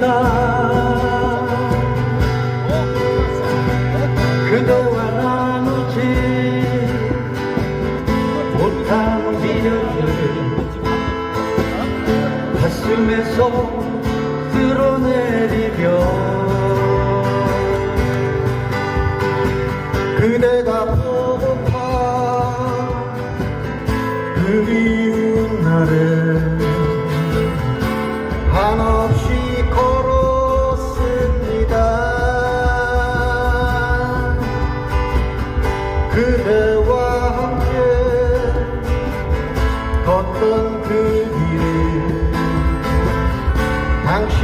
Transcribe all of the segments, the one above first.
나누리다. 그동안 나누지 못한 미련을 가슴에서 쓸어내리며 그대가 보고파 그리운 나를 하나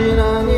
Imagina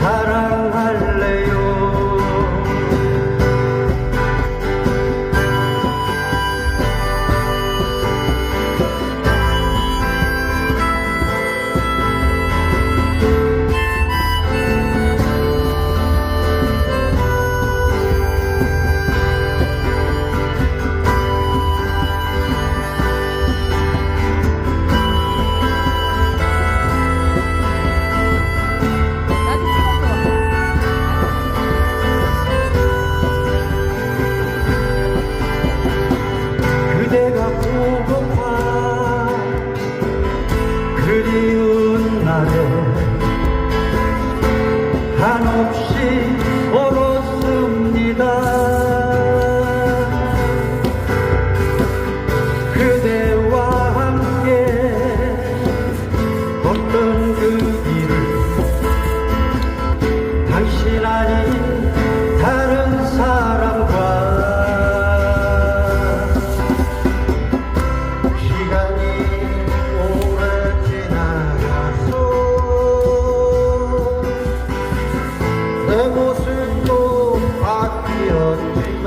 ধারা 걷던 그 길을 당신 아닌 다른 사람과 시간이 오래 지나가서 내 모습도 바뀌었지.